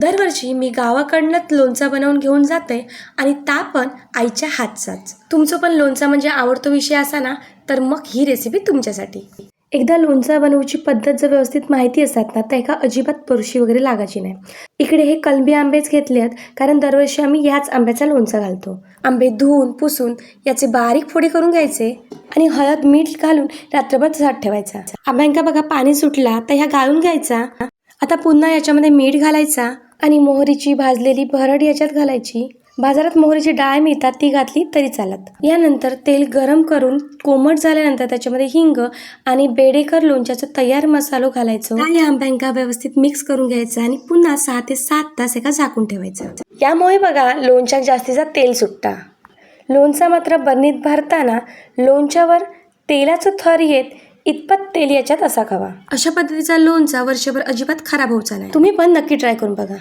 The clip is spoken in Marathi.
दरवर्षी मी गावाकडनंच लोणचा बनवून घेऊन जाते आणि ता पण आईच्या हातचाच. तुमचं पण लोणचा म्हणजे आवडतो विषय असा ना तर मग ही रेसिपी तुमच्यासाठी. एकदा लोणचा बनवूची पद्धत जर व्यवस्थित माहिती असतात ना तर एका अजिबात बुरशी वगैरे लागायची नाही. इकडे हे कलबी आंबेच घेतले आहेत कारण दरवर्षी आम्ही ह्याच आंब्याचा लोणचा घालतो. आंबे धुवून पुसून याचे बारीक फोडी करून घ्यायचे आणि हळद मीठ घालून रात्रभर तसाच ठेवायचा. आंब्यांका बघा पाणी सुटला तर ह्या गाळून घ्यायचा. आता पुन्हा याच्यामध्ये मीठ घालायचा. आणि मोहरीची भाजलेली भरड याच्यात घालायची. बाजारात मोहरीची डाळ मिळतात ती घातली तरी चालत. यानंतर तेल गरम करून कोमट झाल्यानंतर त्याच्यामध्ये हिंग आणि बेडेकर लोणच्याचं तयार मसालो घालायचो. आणि आंब्यांका व्यवस्थित मिक्स करून घ्यायचा आणि पुन्हा सहा ते सात तास एका झाकून ठेवायचं. यामुळे बघा लोणच्यात जास्तीचा तेल सुटता. लोणचा मात्र बरणीत भरताना लोणच्यावर तेलाचं थर येत इतपत तेल याच्यात असा खावा. अशा पद्धतीचा लोणचा वर्षभर अजिबात खराब होऊचा नाही. तुम्ही पण नक्की ट्राय करून बघा.